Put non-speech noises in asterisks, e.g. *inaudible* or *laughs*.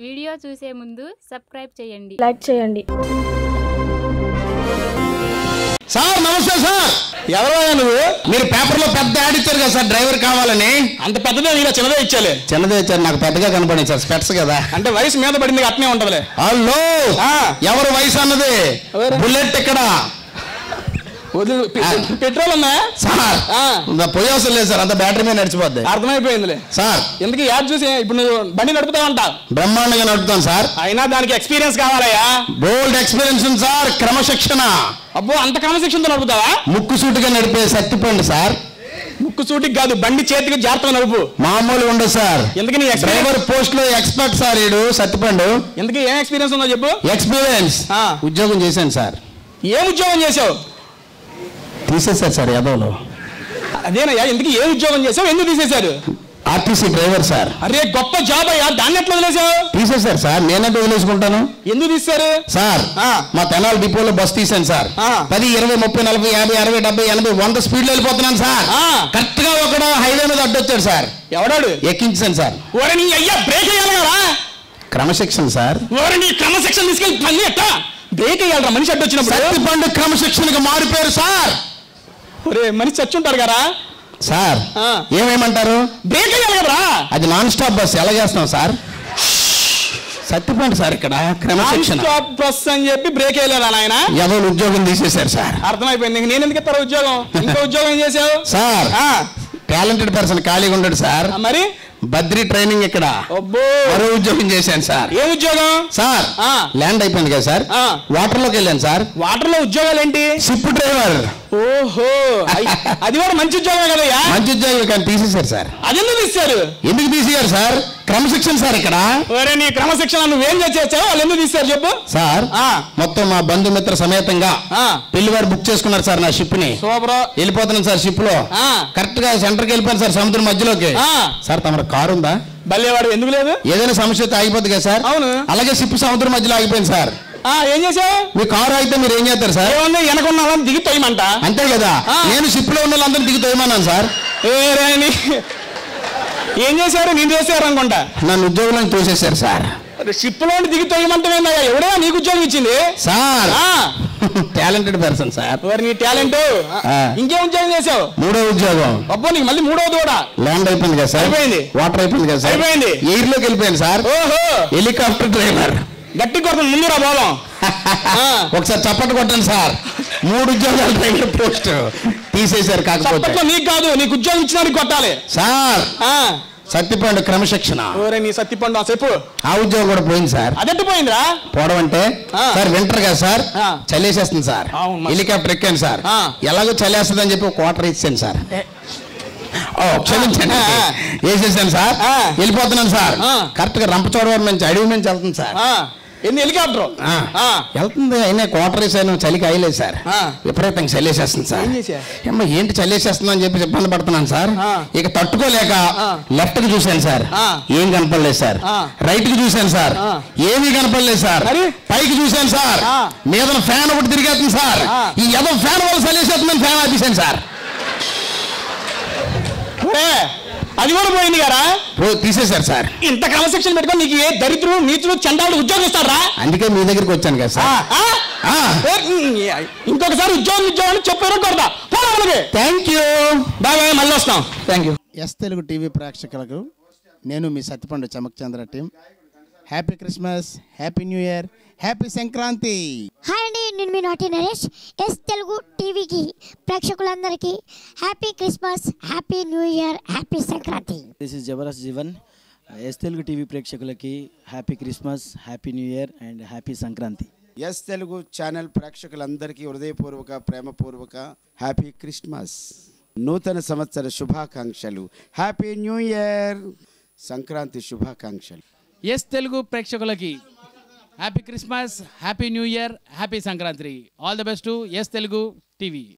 Video చూసే ముందు subscribe చేయండి. లైక్ చేయండి. సార్ నమస్తే సార్. ఎవరయ్యా నువ్వు? మీరు పేపర్లో పెద్ద యాడ్ ఇచ్చారు కదా సార్ డ్రైవర్ కావాలని. అంత పెద్దదే ఇలా చిన్నదే ఇచ్చాలే. చిన్నదే ఇచ్చారు నాకు పెద్దగా కనపడింది సార్ స్పెట్స్ కదా. అంటే వయసు మీద పడింది అట్నే ఉంటదిలే. హలో ఆ. ఎవరు వయసు అన్నది? ఎవరు? బుల్లెట్ ఇక్కడ. వదిలి పెట్రోల్ ఉందా? సార్ ఆ. ఇంకా పోయి అవసరం లేదు సార్ అంత బ్యాటరీ మీద నడిచిపోద్ది. అర్థమైపోయిందిలే. సార్. ఎందుకు యాడ్ చూసి ఇప్పుడు నువ్వు బండి నడుపుతావంట బ్రహ్మాండంగా నడుపుతాను సార్. అయినా దానికి ఎక్స్పీరియన్స్ కావాలయ్యా. బోల్డ్ ఎక్స్పీరియన్స్ ఉంది సార్ క్రమశిక్షణ. అబ్బో అంత క్రమశిక్షణతో నడుపుతావా? ముక్కు సూటిగా నడిపే శక్తిపండి సార్. ముక్కు సూటికి కాదు బండి చేతికి జాగ్రత్తగా నడుపు. మామూలు ఉండదు సార్. ఎందుకు నీ ఎక్స్పీరియన్స్ డ్రైవర్ పోస్ట్లో ఎక్స్పర్ట్ సార్ ఈడు సత్తిపండు. ఎందుకు ఏం ఎక్స్పీరియన్స్ ఉందో చెప్పు. ఎక్స్పీరియన్స్. ఉద్యోగం చేశాను సార్. ఏం ఉద్యోగం చేసావు తీసేశారు సార్ యాదవ్లో. అదేనయ్యా ఎందుకు ఏ ఉద్యోగం చేసావు ఎందుకు తీసేశారు? RTC driver sir. అరే గొప్ప జాబ్ అయ్యా దాన్ని ఎట్లా వదిలేసావు తీసేశారు సార్ నేనంటే వదిలేసుకుంటాను. ఎందుకు తీశారు సార్ ఆ. మా తెనాలి డిపోలో బస్ తీసాను సార్. పది ఇరవై ముప్పై నలభై యాభై అరవై డెబ్బై ఎనభై వంద స్పీడ్లో వెళ్ళిపోతున్నాను సార్. కరెక్ట్గా ఒకడు హైవే మీద అడ్డొచ్చాడు సార్. ఎవడాడు? ఎక్కించాను సార్. ఓరే నీ అయ్యా బ్రేక్ కదా? క్రమశిక్షణ సార్. ఓరే నీ క్రమశిక్షణ తీసుకెళ్ళి పని ఎట్టా? బ్రేక్ వేయాలరా మనిషి అడ్డు వచ్చినప్పుడు సత్తిపండు క్రమశిక్షణకు మారిపోయారు సార్. ఒరే మనిషి చచ్చి ఉంటారు కదా? సార్. ఏమేమంటారు? బ్రేక్ వేయాలి కదరా? అది నాన్ స్టాప్ బస్ ఎలా చేస్తాం సార్? సత్తిపండు సార్ ఇక్కడ క్రమశిక్షణ. స్టాప్ బస్ అని చెప్పి బ్రేక్ వేయలేదా నాయన? ఎవరు ఉద్యోగం తీసేశారు సార్. అర్థమైపోయింది నేను ఎందుకు ఇస్తారా ఉద్యోగం? ఇంకో ఉద్యోగం చేసావు? సార్ ఆ, టాలెంటెడ్ పర్సన్ ఖాళీగా ఉండడు సార్. మరి? బద్రి ట్రైనింగ్ ఇక్కడ మరో ఉద్యోగం చేశాను సార్. ఏ ఉద్యోగం? సార్ ఆ. ల్యాండ్ అయిపోయింది కదా సార్. ఆ. వాటర్లోకి వెళ్ళాను సార్. వాటర్లో ఉద్యోగాలు ఏంటి షిప్ డ్రైవర్ ఓహో అది కూడా మంచి ఉద్యోగమే కదయ్యా మంచి ఉద్యోగం కానీ తీసేశారు సార్. అదెందుకు తీశారు ఎందుకు తీసేయారు సార్? క్రమశిక్షణ సార్ ఇక్కడ. ఒరే నీ క్రమశిక్షణ నువ్వేం చేసావు వాళ్ళు ఎందుకు తీశారు చెప్పు? సార్. మొత్తం మా బంధుమిత్ర సమేతంగా ఆ. పెళ్ళి వారు బుక్ చేసుకున్నారు సార్ నా షిప్ని సూపర్. వెళ్ళిపోతున్నాను సార్ షిప్లో. కరెక్ట్గా సెంటర్కి వెళ్ళిపోయాను సార్ సముద్రం మధ్యలోకి. సార్ తమ కారు ఉందా? బల్లేవాడు ఎందుకు లేదు? ఏదైనా సమస్య వస్తే ఆగిపోద్ది కదా సార్. అవును. అలాగే షిప్ సముద్రం మధ్యలో ఆగిపోయింది సార్. ఆ ఏం చేసావు? మీ కారు అయితే మీరు ఏం చేస్తారు సార్? ఏమన్నా వెనకున్న వాళ్ళని దిగి తొయ్యమంట అంతే కదా. నేను షిప్లో ఉన్న వాళ్ళందరూ దిగి తోయమన్నాను సార్. ఏం చేశారు? నేను చేశారు అనుకుంటా. నన్ను ఉద్యోగంలో తోసేశారు సార్. షిప్లో దిగి తొయ్యమంటమేందయ్యా ఎవడో నీకు ఉద్యోగం ఇచ్చింది? సార్. Talented person sir. మరి నీ టాలెంట్. ఇంకేం ఉద్యోగం చేసావు మూడో ఉద్యోగం. అబ్బో నీకు మళ్ళీ మూడవది కూడా ల్యాండ్ అయిపోయింది కదా సార్. అయిపోయింది. వాటర్ అయిపోయింది కదా సార్. అయిపోయింది. ఎయిర్లోకి వెళ్ళిపోయింది సార్. ఓహో. Helicopter driver. గట్టి కొడుతుంది ముందురా బోలం ఆ. *laughs* ఒకసారి చప్పట్లు కొట్టండి సార్. మూడు ఉద్యోగాలు డ్రైవర్ పోస్ట్ తీసేశారు కాకపోతే. నీకు కాదు నీకు ఉద్యోగం ఇచ్చినా కొట్టాలి. సార్. ఆ. సత్తిపండు క్రమశిక్షణ ఓరే నీ సత్తిపండు ఆ చెప్పు ఆ ఉద్యోగం కూడా పోయింది సార్ అదెట్టు పోయిందిరా పోవడం అంటే. సార్ వింటర్ కదా సార్. చలేసేస్తుంది సార్. హెలికాప్టర్ ఎక్కాను సార్. ఎలాగో చలేస్తుంది అని చెప్పి ఒక క్వార్టర్ ఇచ్చాను సార్ క్షమించండి. వేసేసాను సార్. వెళ్ళిపోతున్నాను సార్. కరెక్ట్గా రంపచోడవరం నుంచి అడవి నుంచి వెళ్తుంది సార్. ఎన్ని హెలికాప్టర్. వెళ్తుంది అయినా క్వార్టర్ వేసాను చలికి అయ్యలేదు సార్. విపరీతంగా చల్లేసేస్తుంది సార్ ఏం చేశా? ఏమ్మా ఏంటి చల్లేసేస్తుంది అని చెప్పి ఇబ్బంది పడుతున్నాను సార్. ఇక తట్టుకోలేక. లెఫ్ట్కి చూశాను సార్. ఏం కనపడలేదు సార్. రైట్కి చూశాను సార్. ఏమీ కనపడలేదు సార్? పైకి చూశాను సార్. మీద ఫ్యాన్ ఒకటి తిరిగేస్తుంది సార్. ఈ ఏదో ఫ్యాన్ వల్ల చల్లేసేస్తుందని ఫ్యాన్ ఆపేశాను సార్ అది కూడా పోయింది కదా? పో- తీసేశారు సార్. ఇంత క్రమశిక్షణ పెట్టుకొని నీకు ఏ దరిద్రుడు నీచుడు చండాడు ఉద్యోగం ఇస్తారా అందుకే మీ దగ్గరికి వచ్చాను కదా సార్. ఆ. ఇంకొకసారి ఉద్యోగం ఉద్యోగం అని చెప్పారు కొడతా. మనకి థ్యాంక్ యూ బాగా మళ్ళీ వస్తాం. Thank you S Telugu TV ప్రేక్షకులకు నేను మీ Satyapandu Chamakchandra team. Happy Christmas happy new year happy Sankranti hi అండి నేను మీ నాటి నరేష్ ఎస్ తెలుగు టీవీకి ప్రేక్షకులందరికీ happy Christmas happy new year happy Sankranti. This is Jabardasth Jeevan S Telugu TV ప్రేక్షకులకి happy Christmas happy new year and happy Sankranti. S Telugu channel ప్రేక్షకులందరికీ హృదయపూర్వక ప్రేమపూర్వక happy Christmas. నూతన సంవత్సర శుభాకాంక్షలు. Happy new year. సంక్రాంతి శుభాకాంక్షలు. S Telugu ప్రేక్షకులకి happy Christmas happy new year happy Sankranti all the best S Telugu TV